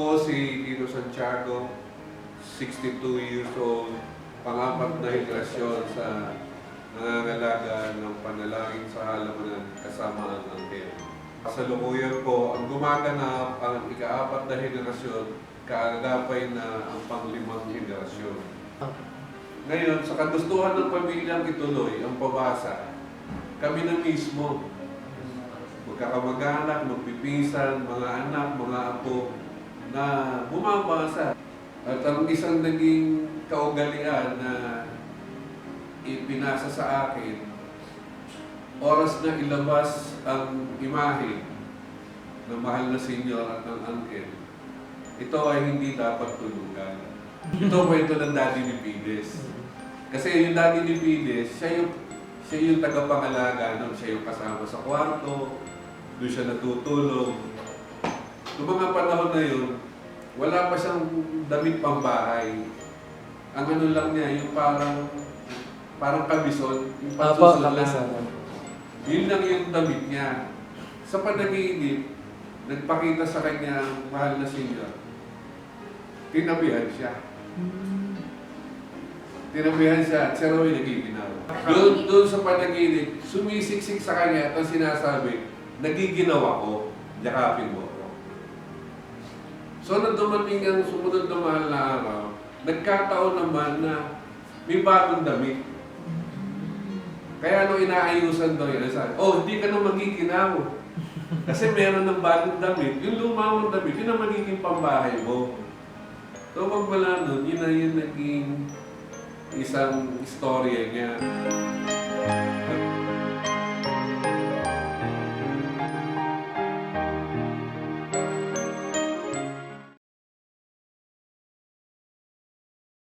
Ako si Tito Santiago, 62 years old, pangapat na henerasyon sa nangangalaga ng panalangin sa halaman kasama ang anghel. Sa lukuyan po, ang gumaganap ang ikaapat na henerasyon, kaagapay na ang panglimang henerasyon. Ngayon, sa kagustuhan ng pamilyang ituloy ang pabasa, kami na mismo, magkakamag-anak, magpipisan, mga anak, mga apo, na bumabasa. At ang isang naging kaugalian na ipinasa sa akin, oras na ilabas ang imahe ng mahal na senyor at ng angel, ito ay hindi dapat tulugan. Ito kwento ng daddy ni Pides. Kasi yung daddy ni Pides, siya yung, siya yung tagapangalaga nun. Siya yung kasama sa kwarto, doon siya natutulog. Noong mga panahon na yun, wala pa siyang damit pang bahay. Ang ano lang niya, yung parang parang kabison, yung Apo, pansusulan. kabisa. Yun lang yung damit niya. Sa panaginip, nagpakita sa kanya ang mahal na senyor. Tinabihan siya. Tinabihan siya at siya raw ay nagiginaw. Doon, doon sa panaginip, sumisiksik sa kanya at ang sinasabi, nagiginaw ako, yakapin mo ako. So, nung dumating ang sumunod na mahal na araw, nagkataon naman na may bagong damit. Kaya nung inaayusan daw yun, sabi, oh, hindi ka na magiginaw. Kasi meron ng bagong damit. Yung lumang damit, yun ang magiging pambahay mo. So, magmula nun, yun na yung naging isang istorya niya.